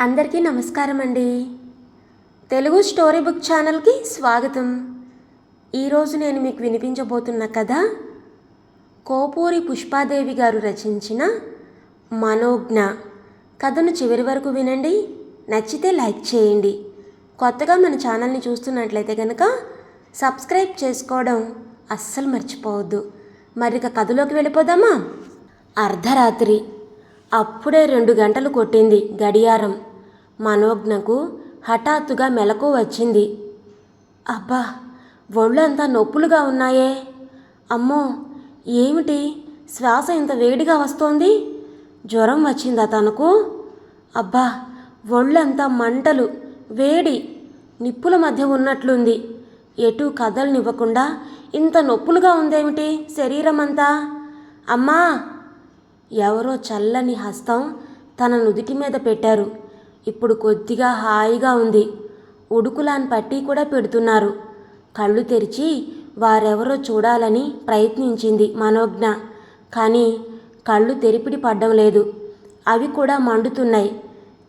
అందరికీ నమస్కారం అండి. తెలుగు స్టోరీ బుక్ ఛానల్కి స్వాగతం. ఈరోజు నేను మీకు వినిపించబోతున్న కథ కోపూరి పుష్పాదేవి గారు రచించిన మనోజ్ఞ. కథను చివరి వరకు వినండి. నచ్చితే లైక్ చేయండి. కొత్తగా మన ఛానల్ని చూస్తున్నట్లయితే కనుక సబ్స్క్రైబ్ చేసుకోవడం అస్సలు మర్చిపోవద్దు. మరి ఇక కథలోకి వెళ్ళిపోదామా? అర్ధరాత్రి. అప్పుడే రెండు గంటలు కొట్టింది గడియారం. మనోజ్ఞకు హఠాత్తుగా మెలకు వచ్చింది. అబ్బా ఒళ్ళంతా నొప్పులుగా ఉన్నాయే. అమ్మో ఏమిటి? శ్వాస ఇంత వేడిగా వస్తోంది? జ్వరం వచ్చిందా తనకు? అబ్బా ఒళ్ళంతా మంటలు వేడి నిప్పుల మధ్య ఉన్నట్లుంది. ఎటు కదలనివ్వకుండా ఇంత నొప్పులుగా ఉందేమిటి శరీరం అంతా అమ్మా ఎవరో చల్లని హస్తం తన నుదుటి మీద పెట్టారు. ఇప్పుడు కొద్దిగా హాయిగా ఉంది. ఉడుకులాన్ పట్టి కూడా పెడుతున్నారు. కళ్ళు తెరిచి వారెవరో చూడాలని ప్రయత్నించింది మనోజ్ఞ. కానీ కళ్ళు తెరిపిడి పడ్డం లేదు. అవి కూడా మండుతున్నాయి.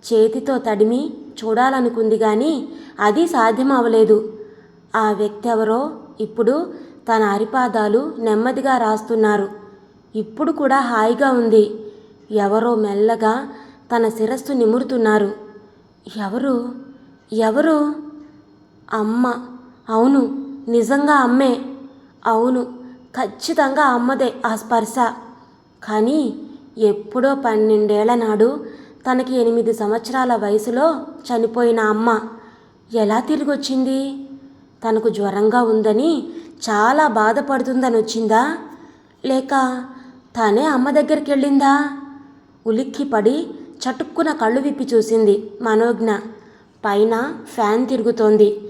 చేతితో తడిమి చూడాలనుకుంది కానీ అది సాధ్యం అవ్వలేదు ఆ వ్యక్తి ఎవరో ఇప్పుడు తన అరిపాదాలు నెమ్మదిగా రాస్తున్నారు. ఇప్పుడు కూడా హాయిగా ఉంది. ఎవరో మెల్లగా తన శిరస్సు నిమురుతున్నారు. ఎవరు? ఎవరు? అమ్మ. అవును నిజంగా అమ్మే. అవును ఖచ్చితంగా అమ్మదే ఆ స్పర్శ. కానీ ఎప్పుడో పన్నెండేళ్ళ నాడు తనకి ఎనిమిది సంవత్సరాల వయసులో చనిపోయిన అమ్మ. ఎలా తిరిగి వచ్చింది తనకు జ్వరంగా ఉందని చాలా బాధపడుతుందని వచ్చిందా? లేక తనే అమ్మ దగ్గరికి వెళ్ళిందా ఉలిక్కి పడి చటుక్కున కళ్ళు విప్పి చూసింది మనోజ్ఞ. పైన ఫ్యాన్ తిరుగుతోంది.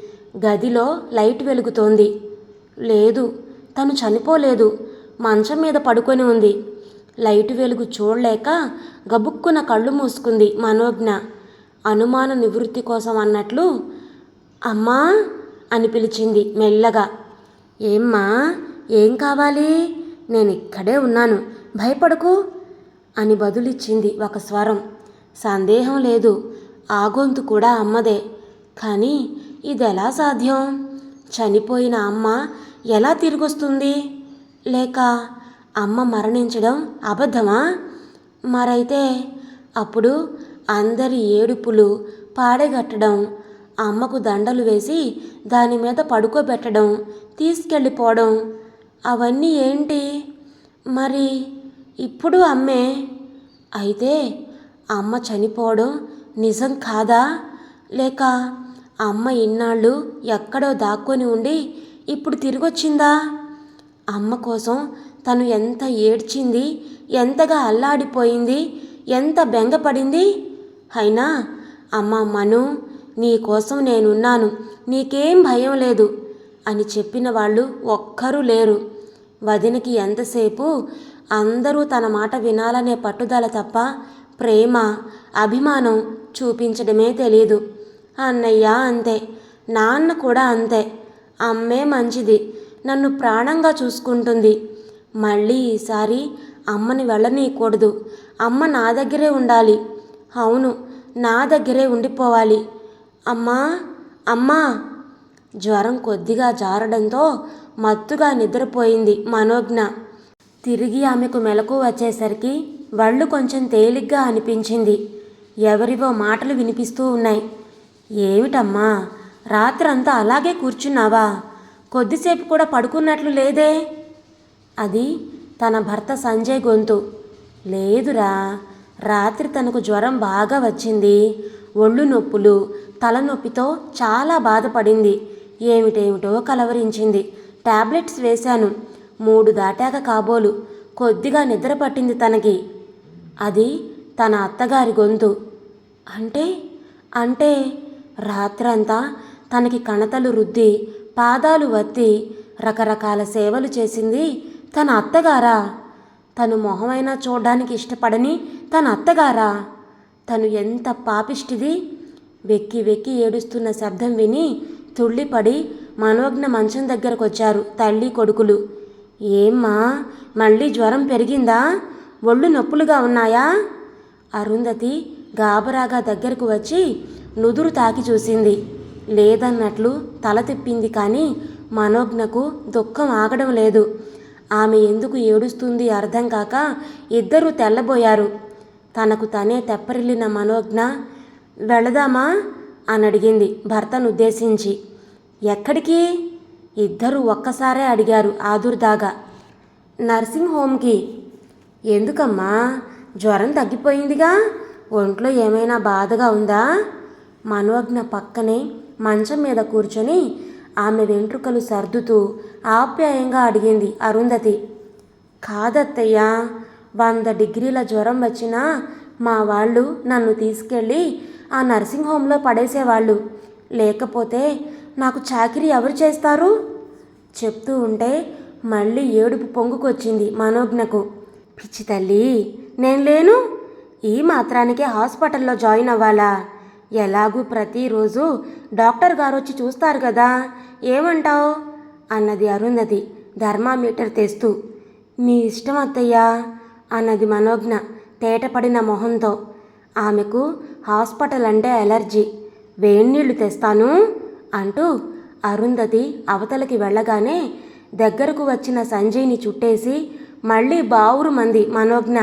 గదిలో లైట్ వెలుగుతోంది. లేదు తను చనిపోలేదు. మంచం మీద పడుకొని ఉంది. లైట్ వెలుగు చూడలేక గబుక్కున కళ్ళు మూసుకుంది మనోజ్ఞ. అనుమాన నివృత్తి కోసం అన్నట్లు అమ్మా అని పిలిచింది మెల్లగా. ఏమ్మా ఏం కావాలి? నేను ఇక్కడే ఉన్నాను. భయపడకు అని బదులిచ్చింది ఒక స్వరం. సందేహం లేదు. ఆ గొంతు కూడా అమ్మదే. కానీ ఇది ఎలా సాధ్యం? చనిపోయిన అమ్మ ఎలా తిరిగొస్తుంది? లేక అమ్మ మరణించడం అబద్ధమా? మరైతే అప్పుడు అందరి ఏడుపులు పాడగట్టడం అమ్మకు దండలు వేసి దాని మీద పడుకోబెట్టడం తీసుకెళ్ళిపోవడం అవన్నీ ఏంటి? మరి ఇప్పుడు అమ్మే? అయితే అమ్మ చనిపోవడం నిజం కాదా? లేక అమ్మ ఇన్నాళ్ళు ఎక్కడో దాక్కొని ఉండి ఇప్పుడు తిరిగొచ్చిందా? అమ్మ కోసం తను ఎంత ఏడ్చింది ఎంతగా అల్లాడిపోయింది ఎంత బెంగపడింది? అయినా అమ్మ మను నీ కోసం నేనున్నాను నీకేం భయం లేదు అని చెప్పిన వాళ్ళు ఒక్కరూ లేరు. వదినకి ఎంతసేపు అందరూ తన మాట వినాలనే పట్టుదల తప్ప ప్రేమ అభిమానం చూపించడమే తెలియదు అన్నయ్య అంతే నాన్న కూడా అంతే. అమ్మే మంచిది నన్ను ప్రాణంగా చూసుకుంటుంది. మళ్ళీ ఈసారి అమ్మని వెళ్ళనీయకూడదు. అమ్మ నా దగ్గరే ఉండాలి. అవును నా దగ్గరే ఉండిపోవాలి. అమ్మా అమ్మా! జ్వరం కొద్దిగా జారడంతో మత్తుగా నిద్రపోయింది మనోజ్ఞ. తిరిగి ఆమెకు మెలకు వచ్చేసరికి వళ్ళు కొంచెం తేలిగ్గా అనిపించింది. ఎవరివో మాటలు వినిపిస్తూ ఉన్నాయి. ఏమిటమ్మా రాత్రంతా అలాగే కూర్చున్నావా? కొద్దిసేపు కూడా పడుకున్నట్లు లేదే? అది తన భర్త సంజయ్ గొంతు. లేదురా రాత్రి తనకు జ్వరం బాగా వచ్చింది. ఒళ్ళు నొప్పులు తలనొప్పితో చాలా బాధపడింది. ఏమిటేమిటో కలవరించింది. టాబ్లెట్స్ వేశాను. మూడు దాటాక కాబోలు. కొద్దిగా నిద్ర పట్టింది తనకి. అది తన అత్తగారి గొంతు. అంటే అంటే రాత్రంతా తనకి కణతలు రుద్ది పాదాలు వత్తి రకరకాల సేవలు చేసింది తన అత్తగారా? తను మొహమైనా చూడడానికి ఇష్టపడని తన అత్తగారా? తను ఎంత పాపిష్టిది? వెక్కి వెక్కి ఏడుస్తున్న శబ్దం విని తుళ్ళిపడి మనోజ్ఞ మంచం దగ్గరకు వచ్చారు తల్లి కొడుకులు. ఏమ్మా మళ్ళీ జ్వరం పెరిగిందా? ఒళ్ళు నొప్పులుగా ఉన్నాయా? అరుంధతి గాబరాగా దగ్గరకు వచ్చి నుదురు తాకి చూసింది. లేదన్నట్లు తల తిప్పింది కానీ మనోజ్ఞకు దుఃఖం ఆగడం లేదు. ఆమె ఎందుకు ఏడుస్తుంది అర్థం కాక ఇద్దరూ తెల్లబోయారు. తనకు తనే తెప్పరిల్లిన మనోజ్ఞ వెళదామా? అని అడిగింది భర్తను ఉద్దేశించి ఎక్కడికి? ఇద్దరు ఒక్కసారే అడిగారు ఆదుర్దాగా. నర్సింగ్ హోమ్కి. ఎందుకమ్మా? జ్వరం తగ్గిపోయిందిగా? ఒంట్లో ఏమైనా బాధగా ఉందా? మనోజ్ఞ పక్కనే మంచం మీద కూర్చొని ఆమె వెంట్రుకలు సర్దుతూ ఆప్యాయంగా అడిగింది అరుంధతి. కాదత్తయ్య వంద డిగ్రీల జ్వరం వచ్చినా మా వాళ్ళు నన్ను తీసుకెళ్ళి ఆ నర్సింగ్ హోమ్లో పడేసేవాళ్ళు. లేకపోతే నాకు చాకిరీ ఎవరు చేస్తారు? చెప్తూ ఉంటే మళ్ళీ ఏడుపు పొంగుకొచ్చింది మనోజ్ఞకు. పిచ్చి తల్లి నేను లేను. ఈ మాత్రానికే హాస్పిటల్లో జాయిన్ అవ్వాలా? ఎలాగూ ప్రతిరోజు డాక్టర్ గారు వచ్చి చూస్తారు కదా ఏమంటావు? అన్నది అరుంధతి థర్మామీటర్ తెస్తూ. మీ ఇష్టం అత్తయ్యా అన్నది మనోజ్ఞ తేటపడిన మొహంతో. ఆమెకు హాస్పిటల్ అంటే ఎలర్జీ వేణీళ్ళు తెస్తాను అంటూ అరుంధతి అవతలకి వెళ్ళగానే దగ్గరకు వచ్చిన సంజయ్ని చుట్టేసి మళ్ళీ బావురు మంది మనోజ్ఞ.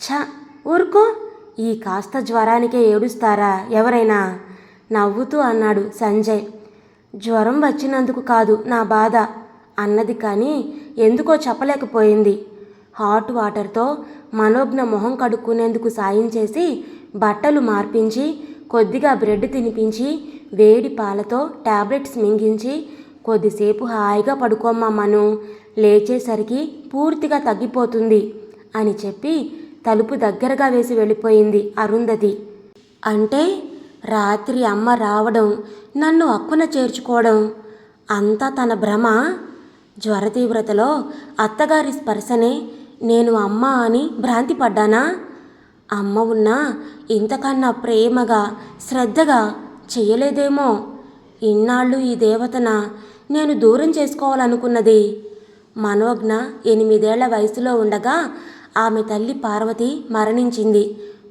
ఛ! ఊరుకో. ఈ కాస్త జ్వరానికే ఏడుస్తారా ఎవరైనా? నవ్వుతూ అన్నాడు సంజయ్. జ్వరం వచ్చినందుకు కాదు నా బాధ. అన్నది కానీ ఎందుకో చెప్పలేకపోయింది. హాట్ వాటర్తో మనోజ్ఞ మొహం కడుక్కునేందుకు సాయం చేసి బట్టలు మార్పించి కొద్దిగా బ్రెడ్ తినిపించి వేడి పాలతో టాబ్లెట్స్ మింగించి కొద్దిసేపు హాయిగా పడుకోమ్మా మను. లేచేసరికి పూర్తిగా తగ్గిపోతుంది అని చెప్పి తలుపు దగ్గరగా వేసి వెళ్ళిపోయింది అరుంధతి. అంటే రాత్రి అమ్మ రావడం నన్ను అక్కున చేర్చుకోవడం అంతా తన భ్రమ? జ్వర తీవ్రతలో అత్తగారి స్పర్శనే నేను అమ్మ అని భ్రాంతి పడ్డానా? అమ్మ ఉన్నా ఇంతకన్నా ప్రేమగా శ్రద్ధగా చెయ్యలేదేమో ఇన్నాళ్ళు ఈ దేవతన నేను దూరం చేసుకోవాలనుకున్నది మనోజ్ఞ ఎనిమిదేళ్ళ వయసులో ఉండగా ఆమె తల్లి పార్వతి మరణించింది.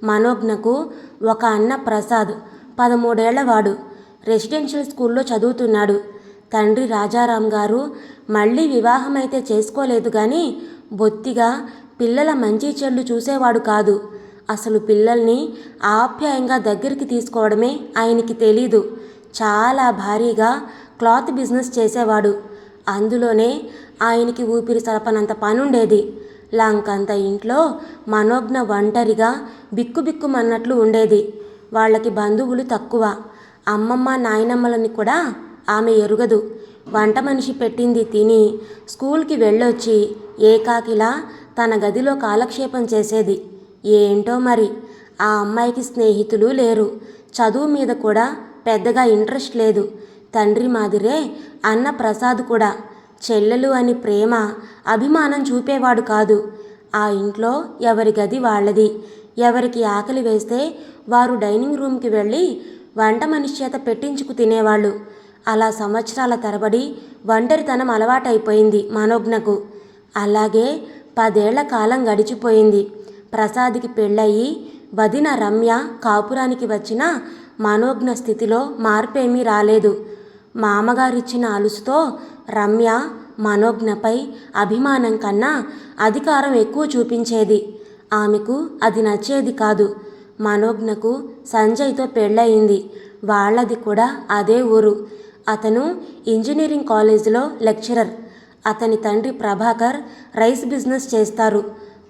మనోజ్ఞకు ఒక అన్న ప్రసాద్ పదమూడేళ్ళవాడు రెసిడెన్షియల్ స్కూల్లో చదువుతున్నాడు. తండ్రి రాజారాం గారు మళ్ళీ వివాహమైతే చేసుకోలేదు కానీ బొత్తిగా పిల్లల మంచి చెల్లు చూసేవాడు కాదు. అసలు పిల్లల్ని ఆప్యాయంగా దగ్గరికి తీసుకోవడమే ఆయనకి తెలీదు. చాలా భారీగా క్లాత్ బిజినెస్ చేసేవాడు. అందులోనే ఆయనకి ఊపిరి సరపనంత పనుండేది. లంకంత ఇంట్లో మనోజ్ఞ ఒంటరిగా బిక్కుబిక్కుమన్నట్లు ఉండేది. వాళ్ళకి బంధువులు తక్కువ. అమ్మమ్మ నాయనమ్మలని కూడా ఆమె ఎరుగదు. వంట మనిషి పెట్టింది తిని స్కూల్కి వెళ్ళొచ్చి ఏకాకిలా తన గదిలో కాలక్షేపం చేసేది. ఏంటో మరి? ఆ అమ్మాయికి స్నేహితులు లేరు. చదువు మీద కూడా పెద్దగా ఇంట్రెస్ట్ లేదు. తండ్రి మాదిరే అన్న ప్రసాద్ కూడా చెల్లెలు అని ప్రేమ అభిమానం చూపేవాడు కాదు. ఆ ఇంట్లో ఎవరి గది వాళ్ళది. ఎవరికి ఆకలి వేస్తే వారు డైనింగ్ రూమ్కి వెళ్ళి వంట మనిషి చేత పెట్టించుకు తినేవాళ్ళు. అలా సంవత్సరాల తరబడి ఒంటరితనం అలవాటైపోయింది మనోజ్ఞకు. అలాగే పదేళ్ళ కాలం గడిచిపోయింది. ప్రసాద్కి పెళ్ళయి వదిన రమ్య కాపురానికి వచ్చిన మనోజ్ఞ స్థితిలో మార్పేమీ రాలేదు. మామగారిచ్చిన అలుసుతో రమ్య మనోజ్ఞపై అభిమానం కన్నా అధికారం ఎక్కువ చూపించేది. ఆమెకు అది నచ్చేది కాదు. మనోజ్ఞకు సంజయ్తో పెళ్ళయింది. వాళ్ళది కూడా అదే ఊరు. అతను ఇంజనీరింగ్ కాలేజీలో లెక్చరర్. అతని తండ్రి ప్రభాకర్ రైస్ బిజినెస్ చేస్తారు.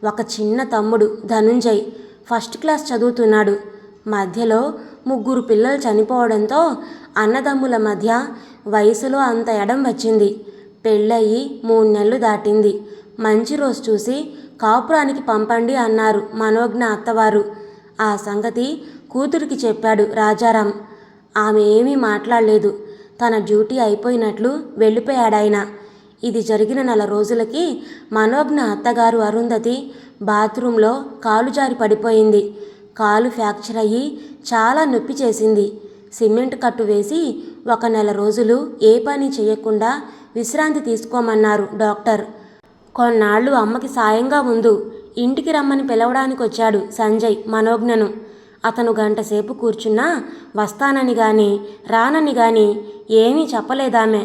ఒక చిన్న తమ్ముడు ధనుంజయ్. ఫస్ట్ క్లాస్ చదువుతున్నాడు. మధ్యలో ముగ్గురు పిల్లలు చనిపోవడంతో అన్నదమ్ముల మధ్య వయసులో అంత ఎడం వచ్చింది. పెళ్ళయి మూడు నెలలు దాటింది. మంచి రోజు చూసి కాపురానికి పంపండి అన్నారు మనోజ్ఞ అత్తవారు. ఆ సంగతి కూతురికి చెప్పాడు రాజారాం. ఆమె ఏమీ మాట్లాడలేదు. తన డ్యూటీ అయిపోయినట్లు వెళ్ళిపోయాడాయన. ఇది జరిగిన నెల రోజులకి మనోజ్ఞ అత్తగారు అరుంధతి బాత్రూంలో కాలు జారి పడిపోయింది. కాలు ఫ్రాక్చర్ అయ్యి చాలా నొప్పి చేసింది. సిమెంట్ కట్టు వేసి ఒక నెల రోజులు ఏ పని చేయకుండా విశ్రాంతి తీసుకోమన్నారు డాక్టర్. కొన్నాళ్ళు అమ్మకి సాయంగా ఉందు ఇంటికి రమ్మని పిలవడానికి వచ్చాడు సంజయ్ మనోజ్ఞను. అతను గంటసేపు కూర్చున్నా వస్తానని గాని రానని గాని ఏమీ చెప్పలేదామె.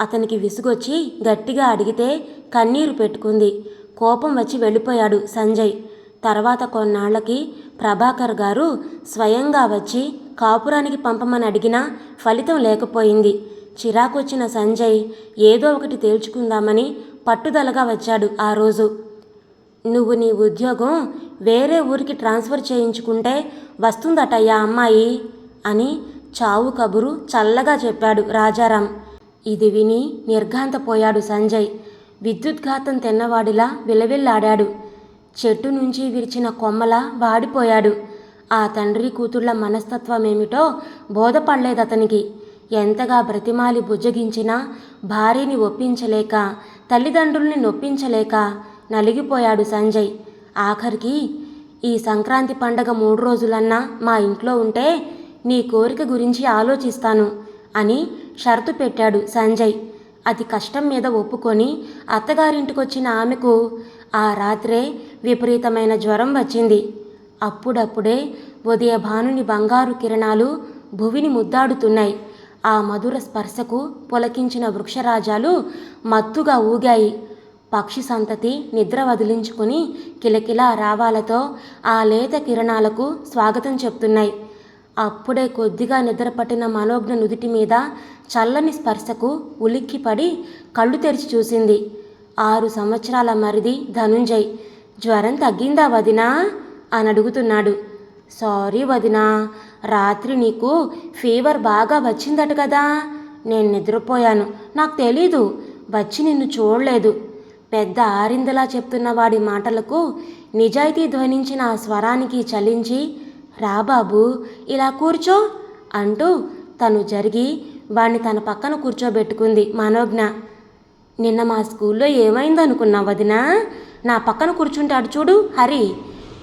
అతనికి విసుగొచ్చి గట్టిగా అడిగితే కన్నీరు పెట్టుకుంది. కోపం వచ్చి వెళ్ళిపోయాడు సంజయ్. తర్వాత కొన్నాళ్ళకి ప్రభాకర్ గారు స్వయంగా వచ్చి కాపురానికి పంపమని అడిగినా ఫలితం లేకపోయింది. చిరాకొచ్చిన సంజయ్ ఏదో ఒకటి తేల్చుకుందామని పట్టుదలగా వచ్చాడు ఆ రోజు. నువ్వు నీ ఉద్యోగం వేరే ఊరికి ట్రాన్స్ఫర్ చేయించుకుంటే వస్తుందటయ్యా అమ్మాయి అని చావు కబురు చల్లగా చెప్పాడు రాజారాం. ఇది విని నిర్ఘాంతపోయాడు సంజయ్. విద్యుద్ఘాతం తిన్నవాడిలా విలవిల్లాడాడు. చెట్టు నుంచి విరిచిన కొమ్మలా వాడిపోయాడు. ఆ తండ్రి కూతుళ్ళ మనస్తత్వమేమిటో బోధపడలేదు అతనికి ఎంతగా బ్రతిమాలి బుజ్జగించినా భార్యని ఒప్పించలేక తల్లిదండ్రుల్ని నొప్పించలేక నలిగిపోయాడు సంజయ్. ఆఖరికి ఈ సంక్రాంతి పండగ మూడు రోజులన్నా మా ఇంట్లో ఉంటే నీ కోరిక గురించి ఆలోచిస్తాను అని షరతు పెట్టాడు సంజయ్. అది కష్టం మీద ఒప్పుకొని అత్తగారింటికొచ్చిన ఆమెకు ఆ రాత్రే విపరీతమైన జ్వరం వచ్చింది. అప్పుడప్పుడే ఉదయ భానుని బంగారు కిరణాలు భువిని ముద్దాడుతున్నాయి. ఆ మధుర స్పర్శకు పులకించిన వృక్షరాజాలు మత్తుగా ఊగాయి. పక్షి సంతతి నిద్ర వదిలించుకుని కిలకిలా రావాలతో ఆ లేత కిరణాలకు స్వాగతం చెప్తున్నాయి. అప్పుడే కొద్దిగా నిద్రపట్టిన మనోజ్ఞ నుదిటి మీద చల్లని స్పర్శకు ఉలిక్కిపడి కళ్ళు తెరిచి చూసింది. ఆరు సంవత్సరాల మరిది ధనుంజయ్. జ్వరం తగ్గిందా వదినా? అని అడుగుతున్నాడు. సారీ వదినా రాత్రి నీకు ఫీవర్ బాగా వచ్చిందట కదా. నేను నిద్రపోయాను. నాకు తెలీదు. వచ్చి నిన్ను చూడలేదు. పెద్ద ఆరిందలా చెప్తున్న వాడి మాటలకు నిజాయితీ ధ్వనించిన ఆ స్వరానికి చలించి రా బాబు ఇలా కూర్చో అంటూ తను జరిగి వాణ్ణి తన పక్కన కూర్చోబెట్టుకుంది మనోజ్ఞ. నిన్న మా స్కూల్లో ఏమైందనుకున్నావు వదినా? నా పక్కన కూర్చుంటాడు చూడు హరి.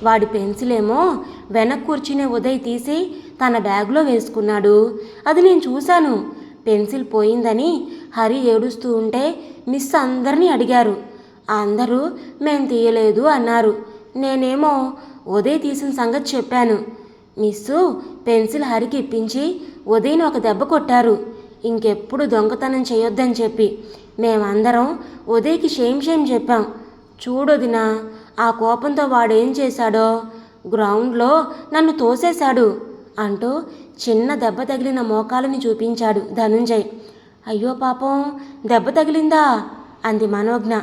వాడి పెన్సిలేమో వెనక్ కూర్చునే ఉదయ్ తీసి తన బ్యాగ్లో వేసుకున్నాడు. అది నేను చూశాను. పెన్సిల్ పోయిందని హరి ఏడుస్తూ ఉంటే మిస్ అందరినీ అడిగారు. అందరూ మేం తీయలేదు అన్నారు. నేనేమో ఉదయ్ తీసిన సంగతి చెప్పాను. మిస్సు పెన్సిల్ హరికి ఇప్పించి ఉదయ్ని ఒక దెబ్బ కొట్టారు. ఇంకెప్పుడు దొంగతనం చేయొద్దని చెప్పి మేమందరం ఉదయ్కి షేమ్ షేమ్ చెప్పాం. చూడొదినా ఆ కోపంతో వాడేం చేశాడో? గ్రౌండ్లో నన్ను తోసేశాడు అంటూ చిన్న దెబ్బ తగిలిన మోకాలని చూపించాడు ధనుంజయ్. అయ్యో పాపం దెబ్బ తగిలిందా? అంది మనోజ్ఞ.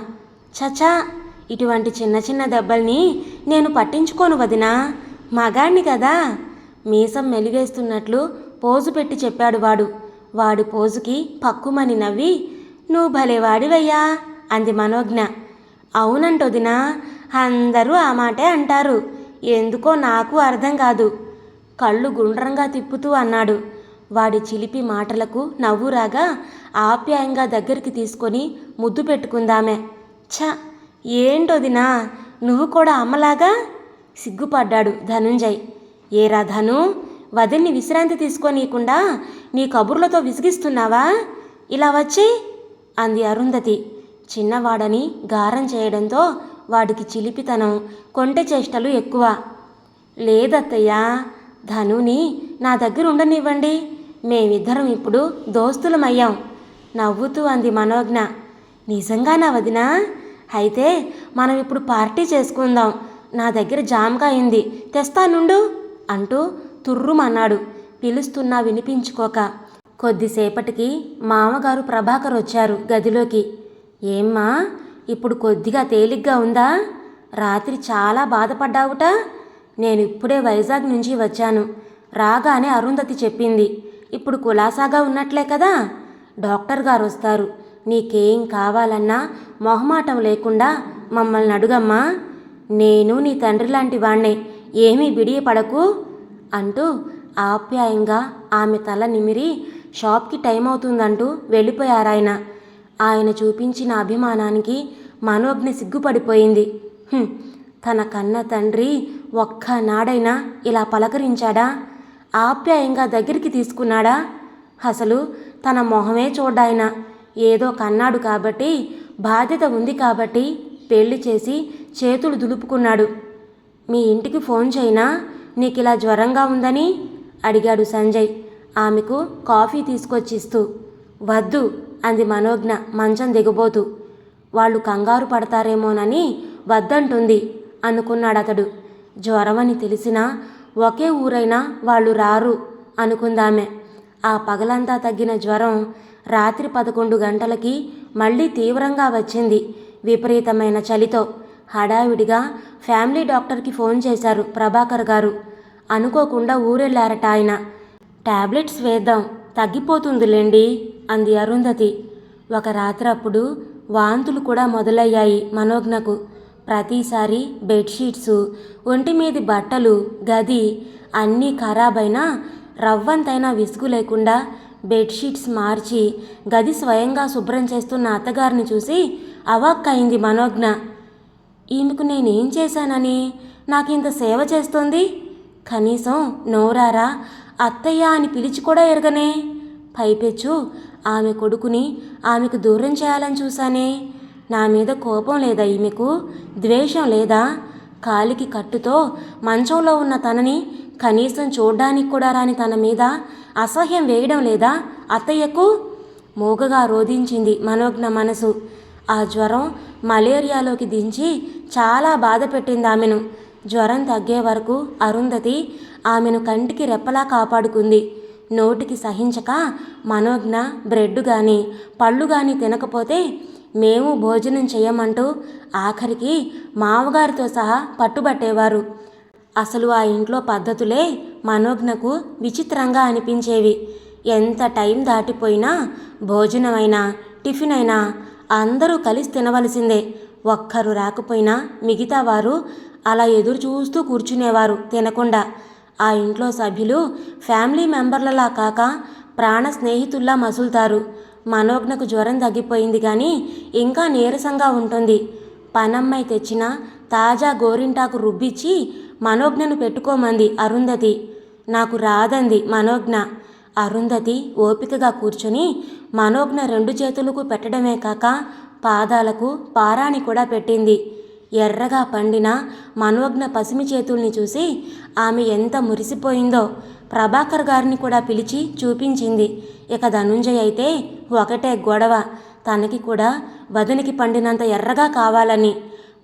చచా ఇటువంటి చిన్న చిన్న దెబ్బల్ని నేను పట్టించుకోను వదినా. మగాణ్ణి కదా. మీసం మెలిగేస్తున్నట్లు పోజు పెట్టి చెప్పాడు వాడు. వాడి పోజుకి పక్కుమని నవ్వి నువ్వు భలే వాడివయ్యా అంది మనోజ్ఞ. అవునంటొదినా అందరూ ఆ మాటే అంటారు. ఎందుకో నాకు అర్థం కాదు. కళ్ళు గుండ్రంగా తిప్పుతూ అన్నాడు. వాడి చిలిపి మాటలకు నవ్వు రాగా ఆప్యాయంగా దగ్గరికి తీసుకొని ముద్దు పెట్టుకుందామే. ఛ! ఏంటోదినా నువ్వు కూడా అమ్మలాగా? సిగ్గుపడ్డాడు ధనుంజయ్. ఏరా ధను? వదిన్ని విశ్రాంతి తీసుకోనీయకుండా నీ కబుర్లతో విసిగిస్తున్నావా? ఇలా వచ్చి అంది అరుంధతి. చిన్నవాడని గారం చేయడంతో వాడికి చిలిపితనం కొంటె చేష్టలు ఎక్కువ. లేదత్తయ్యా ధనుని నా దగ్గర ఉండనివ్వండి. మేమిద్దరం ఇప్పుడు దోస్తులమయ్యాం. నవ్వుతూ అంది మనోజ్ఞ. నిజంగా నా వదినా? అయితే మనం ఇప్పుడు పార్టీ చేసుకుందాం. నా దగ్గర జామకాయ ఉంది. తెస్తానుండు? అంటూ తుర్రుమన్నాడు. పిలుస్తున్నా వినిపించుకోక. కొద్దిసేపటికి మామగారు ప్రభాకర్ వచ్చారు గదిలోకి. ఏమ్మా ఇప్పుడు కొద్దిగా తేలిగ్గా ఉందా? రాత్రి చాలా బాధపడ్డావుట? నేను ఇప్పుడే వైజాగ్ నుంచి వచ్చాను. రాగానే అరుంధతి చెప్పింది. ఇప్పుడు కులాసాగా ఉన్నట్లే కదా? డాక్టర్ గారు వస్తారు. నీకేం కావాలన్నా మొహమాటం లేకుండా మమ్మల్ని అడుగమ్మా. నేను నీ తండ్రి లాంటి వాణ్ణే. ఏమీ బిడియపడకు. అంటూ ఆప్యాయంగా ఆమె తల నిమిరి షాప్కి టైం అవుతుందంటూ వెళ్ళిపోయారాయన. ఆయన చూపించిన అభిమానానికి మనోజ్ఞ సిగ్గుపడిపోయింది. తన కన్న తండ్రి ఒక్కనాడైనా ఇలా పలకరించాడా? ఆప్యాయంగా దగ్గరికి తీసుకున్నాడా? అసలు తన మొహమే చూడ్డాయన. ఏదో కన్నాడు కాబట్టి బాధ్యత ఉంది కాబట్టి పెళ్ళి చేసి చేతులు దులుపుకున్నాడు. మీ ఇంటికి ఫోన్ చేయినా? నీకు ఇలా జ్వరంగా ఉందని? అడిగాడు సంజయ్. ఆమెకు కాఫీ తీసుకొచ్చిస్తూ. వద్దు అంది మనోజ్ఞ. మంచం దిగబోతూ వాళ్ళు కంగారు పడతారేమోనని వద్దంటుంది అనుకున్నాడతడు. జ్వరమని తెలిసినా ఒకే ఊరైనా వాళ్ళు రారు అనుకుందామె. ఆ పగలంతా తగ్గిన జ్వరం రాత్రి పదకొండు గంటలకి మళ్ళీ తీవ్రంగా వచ్చింది విపరీతమైన చలితో. హడావిడిగా ఫ్యామిలీ డాక్టర్కి ఫోన్ చేశారు ప్రభాకర్ గారు. అనుకోకుండా ఊరెళ్ళారట ఆయన. టాబ్లెట్స్ వేద్దాం తగ్గిపోతుందిలేండి అంది అరుంధతి. ఒక రాత్రప్పుడు వాంతులు కూడా మొదలయ్యాయి మనోజ్ఞకు. ప్రతిసారి బెడ్షీట్స్ ఒంటి మీది బట్టలు గది అన్నీ ఖరాబైనా రవ్వంతైనా విసుగు లేకుండా బెడ్షీట్స్ మార్చి గది స్వయంగా శుభ్రం చేస్తున్న అత్తగారిని చూసి అవాక్కయింది మనోజ్ఞ. ఈమెకు నేనేం చేశానని? నాకింత సేవ చేస్తోంది? కనీసం నోరారా? అత్తయ్య అని పిలిచి కూడా ఎరగనే. పైపెచ్చు ఆమె కొడుకుని ఆమెకు దూరం చేయాలని చూశానే. నా మీద కోపం లేదా ఈమెకు? ద్వేషం లేదా? కాలికి కట్టుతో మంచంలో ఉన్న తనని కనీసం చూడ్డానికి కూడా రాని తన మీద అసహ్యం వేయడం లేదా అత్తయ్యకు? మూగగా రోధించింది మనోజ్ఞ మనసు. ఆ జ్వరం మలేరియాలోకి దించి చాలా బాధ పెట్టింది ఆమెను. జ్వరం తగ్గే వరకు అరుంధతి ఆమెను కంటికి రెప్పలా కాపాడుకుంది. నోటికి సహించక మనోజ్ఞ బ్రెడ్ కానీ పళ్ళు కానీ తినకపోతే మేము భోజనం చేయమంటూ ఆఖరికి మామగారితో సహా పట్టుబట్టేవారు. అసలు ఆ ఇంట్లో పద్ధతులే మనోజ్ఞకు విచిత్రంగా అనిపించేవి. ఎంత టైం దాటిపోయినా భోజనమైనా టిఫిన్ అయినా అందరూ కలిసి తినవలసిందే. ఒక్కరు రాకపోయినా మిగతా వారు అలా ఎదురు చూస్తూ కూర్చునేవారు తినకుండా. ఆ ఇంట్లో సభ్యులు ఫ్యామిలీ మెంబర్లలా కాక ప్రాణ స్నేహితుల్లా మసులుతారు. మనోజ్ఞకు జ్వరం తగ్గిపోయింది కానీ ఇంకా నీరసంగా ఉంటుంది. పనమ్మాయి తెచ్చిన తాజా గోరింటాకు రుబ్బిచ్చి మనోజ్ఞను పెట్టుకోమంది అరుంధతి. నాకు రాదంది మనోజ్ఞ. అరుంధతి ఓపికగా కూర్చొని మనోజ్ఞ రెండు చేతులకు పెట్టడమే కాక పాదాలకు పారాణి కూడా పెట్టింది. ఎర్రగా పండిన మనోజ్ఞ పసిమి చేతుల్ని చూసి ఆమె ఎంత మురిసిపోయిందో ప్రభాకర్ గారిని కూడా పిలిచి చూపించింది. ఇక ధనుంజయ్ అయితే ఒకటే గొడవ. తనకి కూడా వదనికి పండినంత ఎర్రగా కావాలని.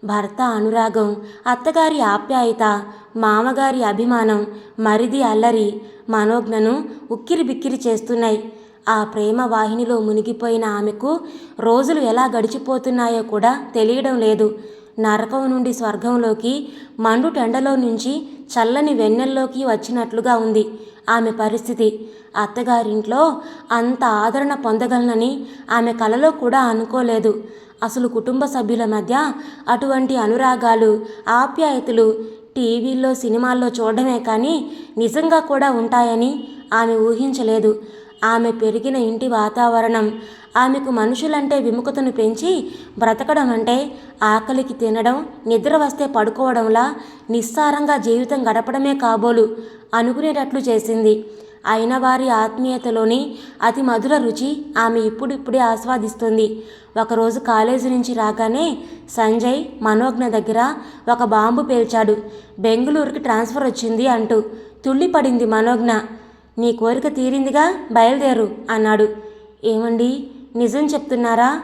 భర్త అనురాగం అత్తగారి ఆప్యాయత మామగారి అభిమానం మరిది అల్లరి మనోజ్ఞను ఉక్కిరి బిక్కిరి చేస్తున్నాయి. ఆ ప్రేమ వాహినిలో మునిగిపోయిన ఆమెకు రోజులు ఎలా గడిచిపోతున్నాయో కూడా తెలియడం లేదు. నరకం నుండి స్వర్గంలోకి మండుటెండలో నుంచి చల్లని వెన్నెల్లోకి వచ్చినట్లుగా ఉంది ఆమె పరిస్థితి. అత్తగారింట్లో అంత ఆదరణ పొందగలనని ఆమె కలలో కూడా అనుకోలేదు. అసలు కుటుంబ సభ్యుల మధ్య అటువంటి అనురాగాలు ఆప్యాయతలు టీవీల్లో సినిమాల్లో చూడడమే కానీ నిజంగా కూడా ఉంటాయని ఆమె ఊహించలేదు. ఆమె పెరిగిన ఇంటి వాతావరణం ఆమెకు మనుషులంటే విముఖతను పెంచి బ్రతకడం అంటే ఆకలికి తినడం నిద్ర వస్తే పడుకోవడంలా నిస్సారంగా జీవితం గడపడమే కాబోలు అనుకునేటట్లు చేసింది. అయిన వారి ఆత్మీయతలోని అతి మధుర రుచి ఆమె ఇప్పుడిప్పుడే ఆస్వాదిస్తుంది. ఒకరోజు కాలేజీ నుంచి రాగానే సంజయ్ మనోజ్ఞ దగ్గర ఒక బాంబు పేల్చాడు. బెంగళూరుకి ట్రాన్స్ఫర్ వచ్చింది అంటూ తుళ్ళిపడింది మనోజ్ఞ. నీ కోరిక తీరిందిగా బయలుదేరు అన్నాడు. ఏమండి? నిజం చెప్తున్నారా?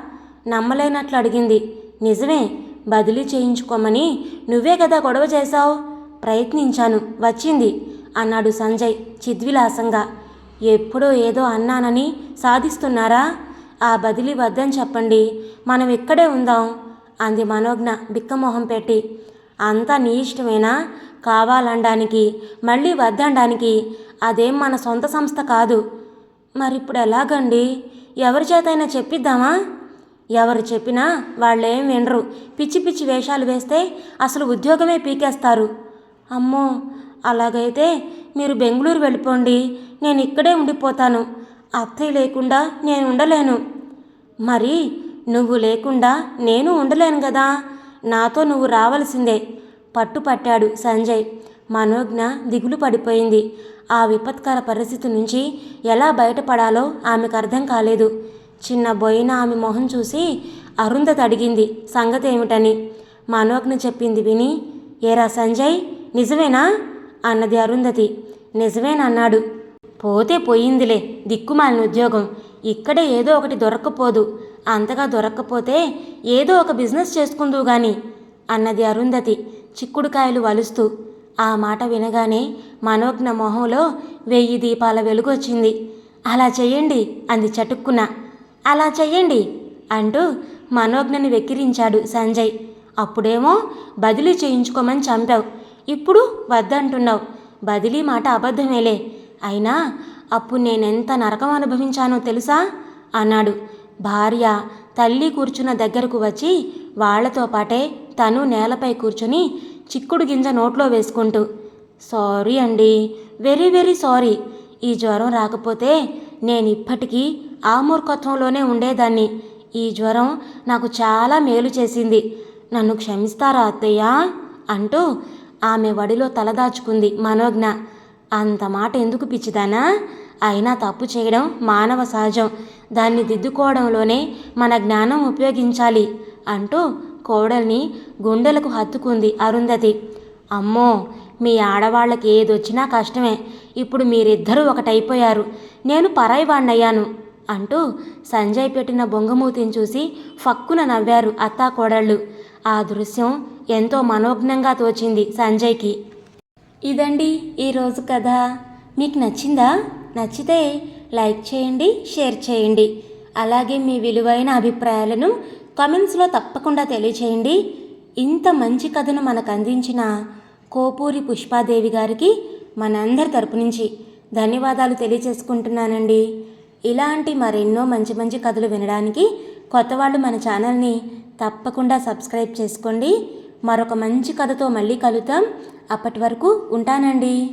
నమ్మలేనట్లు అడిగింది. నిజమే బదిలీ చేయించుకోమని నువ్వే కదా గొడవ చేశావు? ప్రయత్నించాను వచ్చింది అన్నాడు సంజయ్ చిద్విలాసంగా. ఎప్పుడో ఏదో అన్నానని సాధిస్తున్నారా? ఆ బదిలీ వద్దని చెప్పండి మనం ఇక్కడే ఉందాం అంది మనోజ్ఞ బిక్కమొహం పెట్టి. అంతా నీ ఇష్టమేనా? కావాలనడానికి మళ్ళీ వద్దనడానికి అదేం మన సొంత సంస్థ కాదు. మరిప్పుడు ఎలాగండి? ఎవరి చేతైనా చెప్పిద్దామా? ఎవరు చెప్పినా వాళ్ళేం వినరు. పిచ్చి పిచ్చి వేషాలు వేస్తే అసలు ఉద్యోగమే పీకేస్తారు. అమ్మో! అలాగైతే మీరు బెంగళూరు వెళ్ళిపోండి. నేను ఇక్కడే ఉండిపోతాను. అత్తయ్య లేకుండా నేను ఉండలేను. మరి నువ్వు లేకుండా నేను ఉండలేను కదా నాతో నువ్వు రావలసిందే. పట్టుపట్టాడు సంజయ్. మనోజ్ఞ దిగులు పడిపోయింది. ఆ విపత్కర పరిస్థితి నుంచి ఎలా బయటపడాలో ఆమెకు అర్థం కాలేదు. చిన్న బోయిన ఆమె మొహం చూసి అరుంధతి అడిగింది సంగతి ఏమిటని మనోజ్ఞ చెప్పింది విని ఏరా సంజయ్ నిజమేనా? అన్నది అరుంధతి. నిజమేనన్నాడు పోతే పోయిందిలే దిక్కుమాలిన ఉద్యోగం. ఇక్కడే ఏదో ఒకటి దొరక్కపోదు. అంతగా దొరక్కపోతే ఏదో ఒక బిజినెస్ చేసుకుందువు గాని అన్నది అరుంధతి చిక్కుడుకాయలు వలుస్తూ. ఆ మాట వినగానే మనోజ్ఞ మొహంలో వెయ్యి దీపాల వెలుగొచ్చింది అలా చెయ్యండి అంది చటుక్కున. అలా చెయ్యండి అంటూ మనోజ్ఞని వెక్కిరించాడు సంజయ్. అప్పుడేమో బదిలీ చేయించుకోమని చంపావు. ఇప్పుడు వద్దంటున్నావు. బదిలీ మాట అబద్ధమేలే. అయినా అప్పుడు నేనెంత నరకం అనుభవించానో తెలుసా? అన్నాడు. భార్య తల్లి కూర్చున్న దగ్గరకు వచ్చి వాళ్ళతో పాటే తను నేలపై కూర్చుని చిక్కుడు గింజ నోట్లో వేసుకుంటూ సారీ అండి వెరీ వెరీ సారీ. ఈ జ్వరం రాకపోతే నేను ఇప్పటికీ ఆ మూర్ఖత్వంలోనే ఉండేదాన్ని. ఈ జ్వరం నాకు చాలా మేలు చేసింది. నన్ను క్షమిస్తారా అత్తయ్య? అంటూ ఆమె వడిలో తలదాచుకుంది మనోజ్ఞ. అంత మాట ఎందుకు పిచ్చిదానా? అయినా తప్పు చేయడం మానవ సహజం. దాన్ని దిద్దుకోవడంలోనే మన జ్ఞానం ఉపయోగించాలి అంటూ కోడల్ని గుండెలకు హత్తుకుంది అరుంధతి. అమ్మో మీ ఆడవాళ్ళకి ఏదొచ్చినా కష్టమే. ఇప్పుడు మీరిద్దరూ ఒకటైపోయారు. నేను పరాయివాణ్ణయ్యాను అంటూ సంజయ్ పెట్టిన బొంగమూతిని చూసి ఫక్కున నవ్వారు అత్తా కోడళ్ళు. ఆ దృశ్యం ఎంతో మనోజ్ఞంగా తోచింది సంజయ్కి. ఇదండి ఈరోజు కథ. మీకు నచ్చిందా? నచ్చితే లైక్ చేయండి షేర్ చేయండి. అలాగే మీ విలువైన అభిప్రాయాలను కమెంట్స్లో తప్పకుండా తెలియచేయండి. ఇంత మంచి కథను మనకు అందించిన కోపూరి పుష్పాదేవి గారికి మనందరి తరపు నుంచి ధన్యవాదాలు తెలియచేసుకుంటున్నానండి. ఇలాంటి మరెన్నో మంచి మంచి కథలు వినడానికి కొత్త వాళ్ళు మన ఛానల్ని తప్పకుండా సబ్స్క్రైబ్ చేసుకోండి. మరొక మంచి కథతో మళ్ళీ కలుద్దాం. అప్పటి వరకు ఉంటానండి.